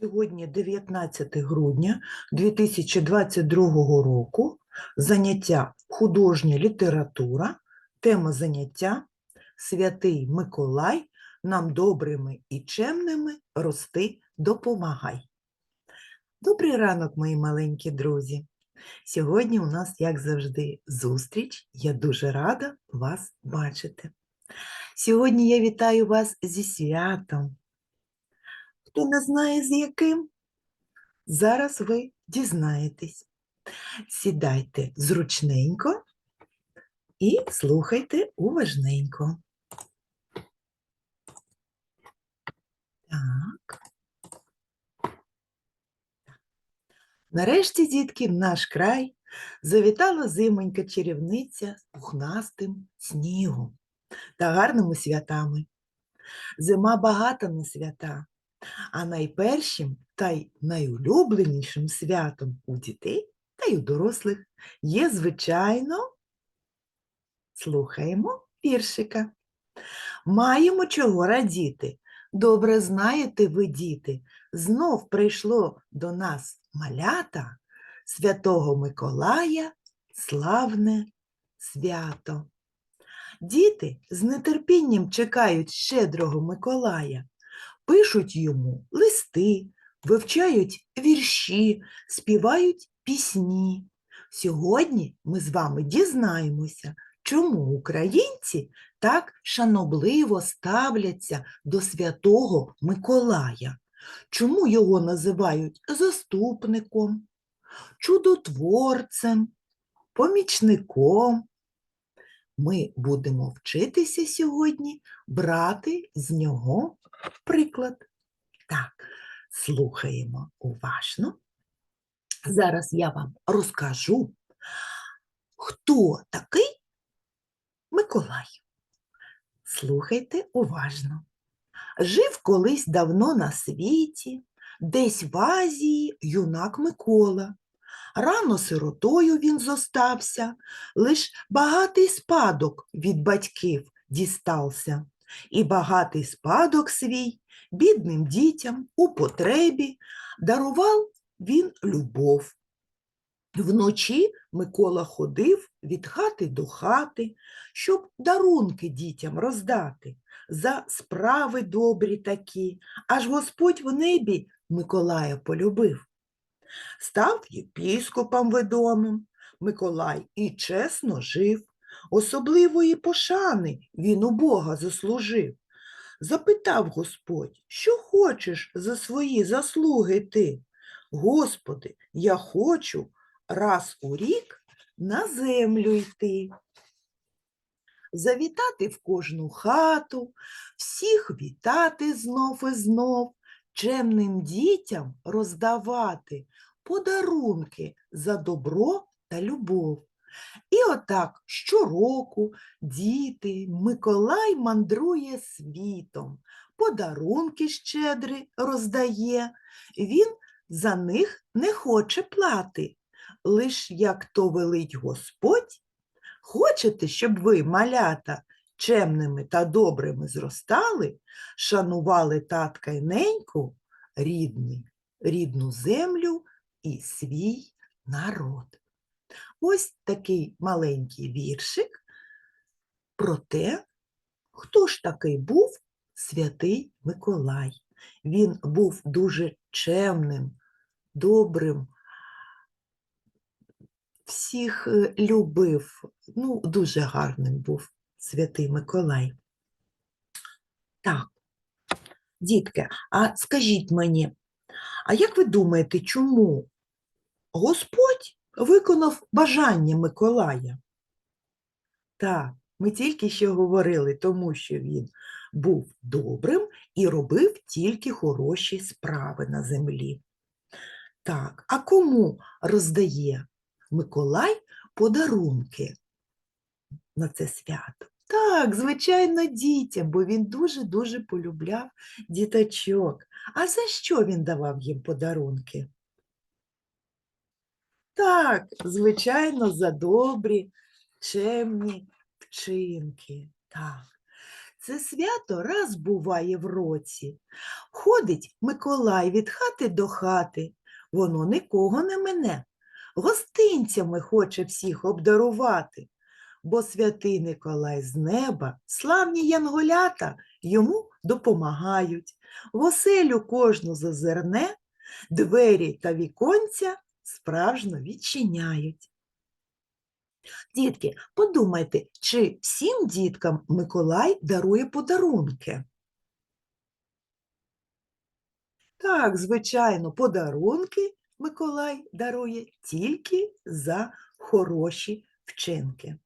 Сьогодні 19 грудня 2022 року. Заняття художня література. Тема заняття Святий Миколай нам добрими і чемними рости допомагай. Добрий ранок, мої маленькі друзі. Сьогодні у нас, як завжди, зустріч. Я дуже рада вас бачити. Сьогодні я вітаю вас зі святом. Хто не знає з яким, зараз ви дізнаєтесь. Сідайте зручненько і слухайте уважненько. Так. Нарешті, дітки, в наш край завітала зимонька чарівниця з пухнастим снігом та гарними святами. Зима багата на свята, а найпершим та й найулюбленішим святом у дітей та й у дорослих є, звичайно, слухаємо віршика. Маємо чого радіти. Добре знаєте ви, діти, знов прийшло до нас малята Святого Миколая славне свято. Діти з нетерпінням чекають щедрого Миколая, пишуть йому листи, вивчають вірші, співають пісні. Сьогодні ми з вами дізнаємося, чому українці так шанобливо ставляться до святого Миколая, чому його називають заступником, чудотворцем, помічником. Ми будемо вчитися сьогодні брати з нього приклад. Так, слухаємо уважно. Зараз я вам розкажу, хто такий Миколай. Слухайте уважно. Жив колись давно на світі, десь в Азії юнак Микола. Рано сиротою він зостався, лиш багатий спадок від батьків дістався, і багатий спадок свій бідним дітям у потребі дарував він любов. Вночі Микола ходив від хати до хати, щоб дарунки дітям роздати за справи добрі такі, аж Господь в небі Миколая полюбив. Став єпіскопом відомим, Миколай і чесно жив, особливої пошани він у Бога заслужив. Запитав Господь, що хочеш за свої заслуги ти? Господи, я хочу раз у рік на землю йти. Завітати в кожну хату, всіх вітати знов і знов, чемним дітям роздавати подарунки за добро та любов. І отак щороку діти Миколай мандрує світом, подарунки щедрі роздає, він за них не хоче плати. Лиш як то велить Господь, хочете, щоб ви, малята, чемними та добрими зростали, шанували татка й неньку, рідний, рідну землю і свій народ. Ось такий маленький віршик про те, хто ж такий був святий Миколай. Він був дуже чемним, добрим, всіх е, любив, ну, дуже гарним був святий Миколай. Так, дітки, а скажіть мені, а як ви думаєте, чому Господь виконав бажання Миколая? Так, ми тільки що говорили, тому що він був добрим і робив тільки хороші справи на землі. Так, а кому роздає Миколай подарунки на це свято? Так, звичайно, дітям, бо він дуже-дуже полюбляв діточок. А за що він давав їм подарунки? Так, звичайно, за добрі, чемні вчинки. Так. це свято раз буває в році. Ходить Миколай від хати до хати, воно нікого не мине. Гостинцями хоче всіх обдарувати, бо святий Николай з неба, славні янголята йому допомагають. В оселю кожну зазирне, двері та віконця справжно відчиняють. Дітки, подумайте, чи всім діткам Миколай дарує подарунки? Так, звичайно, подарунки Миколай дарує тільки за хороші вчинки.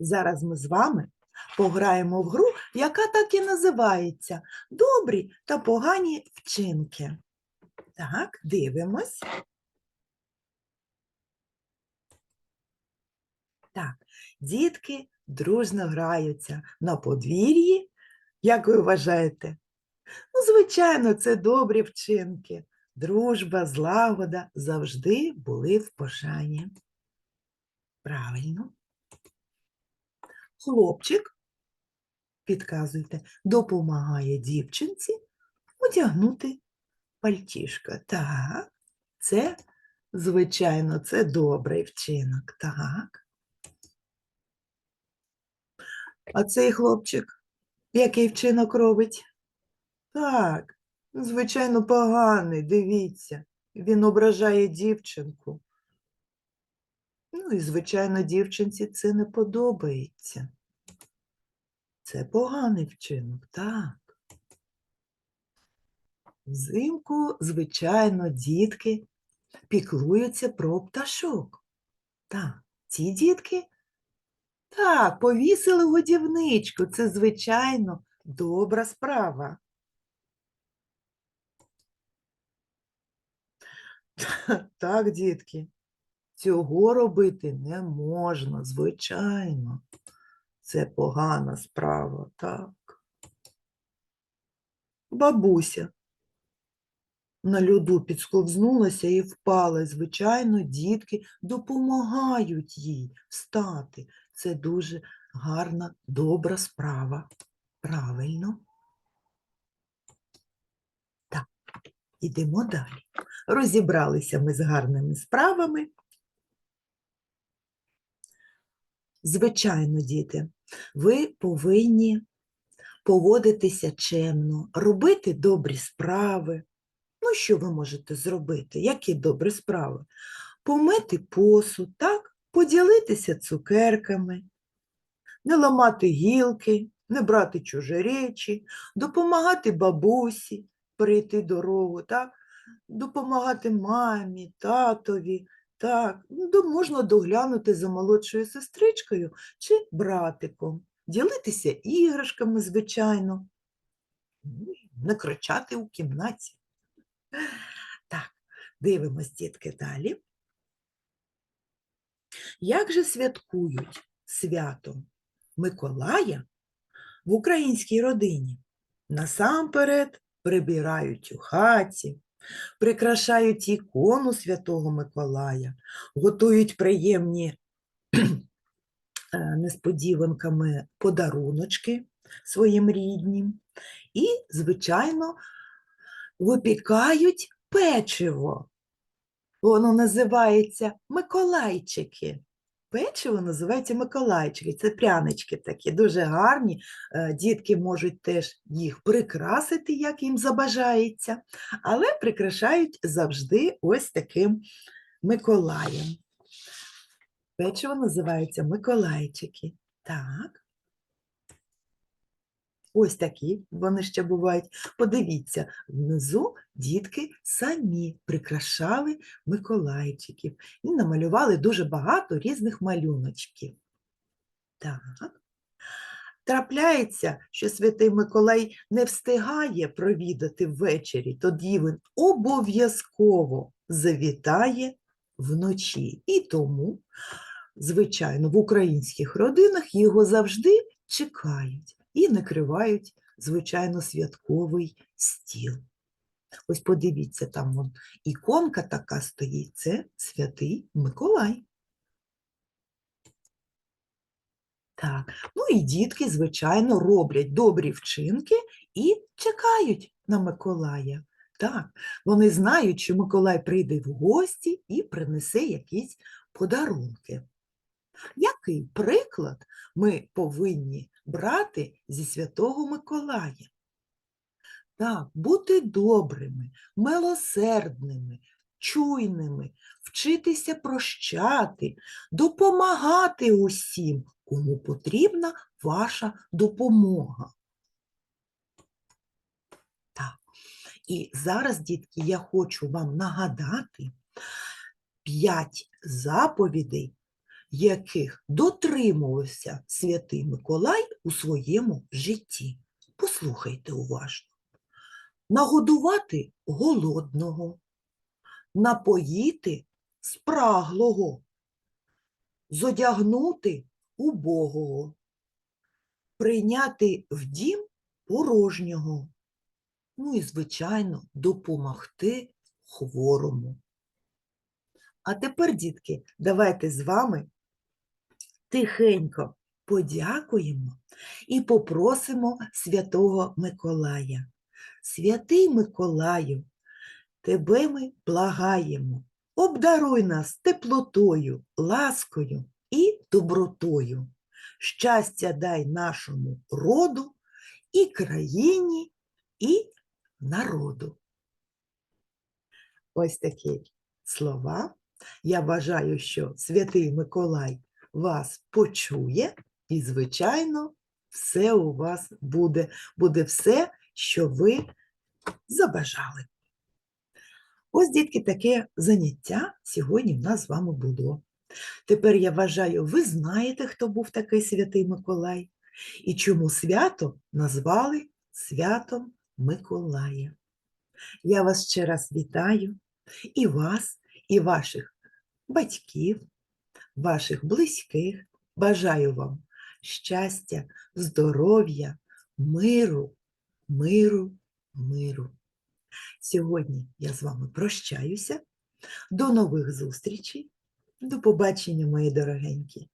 Зараз ми з вами пограємо в гру, яка так і називається Добрі та погані вчинки. Так, дивимось. Так, дітки дружно граються на подвір'ї. Як ви вважаєте? Ну, звичайно, це добрі вчинки. Дружба, злагода завжди були в пошані. Правильно. Хлопчик, підказуйте, допомагає дівчинці одягнути пальтішко. Так, це, звичайно, це добрий вчинок. Так. А цей хлопчик, який вчинок робить? Так, звичайно, поганий, дивіться. Він ображає дівчинку. Ну і, звичайно, дівчинці це не подобається. Це поганий вчинок, так. Взимку, звичайно, дітки піклуються про пташок. Так, ці дітки так, повісили годівничку. Це, звичайно, добра справа. Так, дітки, цього робити не можна, звичайно. Це погана справа, так. Бабуся на льоду підсковзнулася і впала. Звичайно, дітки допомагають їй встати. Це дуже гарна, добра справа. Правильно. Так, ідемо далі. Розібралися ми з гарними справами. Звичайно, діти, ви повинні поводитися чемно, робити добрі справи. Ну, що ви можете зробити? Які добрі справи? Помити посуд, так? поділитися цукерками, не ламати гілки, не брати чужі речі, допомагати бабусі перейти дорогу, так? допомагати мамі, татові. Так, ну, можна доглянути за молодшою сестричкою чи братиком, ділитися іграшками, звичайно, ну, не кричати у кімнаті. Так, дивимось, дітки, далі. Як же святкують свято Миколая в українській родині? Насамперед прибирають у хаті, прикрашають ікону Святого Миколая, готують приємні е, несподіванками подаруночки своїм ріднім і, звичайно, випікають печиво. Воно називається Миколайчики. Печиво називається Миколайчики. Це прянички такі, дуже гарні. Е, Дітки можуть теж їх прикрасити, як їм забажається, але прикрашають завжди ось таким Миколаєм. Печиво називається Миколайчики. Так. Ось такі вони ще бувають. Подивіться, внизу дітки самі прикрашали Миколайчиків і намалювали дуже багато різних малюночків. Так. Трапляється, що святий Миколай не встигає провідати ввечері, тоді він обов'язково завітає вночі. І тому, звичайно, в українських родинах його завжди чекають і накривають, звичайно, святковий стіл. Ось подивіться, там вон іконка така стоїть, це святий Миколай. Так, ну і дітки, звичайно, роблять добрі вчинки і чекають на Миколая. Так, вони знають, що Миколай прийде в гості і принесе якісь подарунки. Який приклад ми повинні брати зі Святого Миколая? Так, бути добрими, милосердними, чуйними, вчитися прощати, допомагати усім, кому потрібна ваша допомога. І зараз, дітки, я хочу вам нагадати п'ять заповідей, яких дотримувався святий Миколай у своєму житті. Послухайте уважно. Нагодувати голодного, напоїти спраглого, зодягнути убогого, прийняти в дім порожнього, ну і, звичайно, допомогти хворому. А тепер, дітки, давайте з вами тихенько подякуємо і попросимо святого Миколая. Святий Миколаю, тебе ми благаємо, обдаруй нас теплотою, ласкою і добротою. Щастя дай нашому роду і країні, і народу. Ось такі слова. Я бажаю, що святий Миколай вас почує, і, звичайно, все у вас буде, буде все, що ви забажали. Ось, дітки, таке заняття сьогодні в нас з вами було. Тепер я вважаю, ви знаєте, хто був такий святий Миколай і чому свято назвали святом Миколая. Я вас ще раз вітаю і вас, і ваших батьків, ваших близьких. Бажаю вам щастя, здоров'я, миру, миру, миру. Сьогодні я з вами прощаюся. До нових зустрічей. До побачення, мої дорогенькі.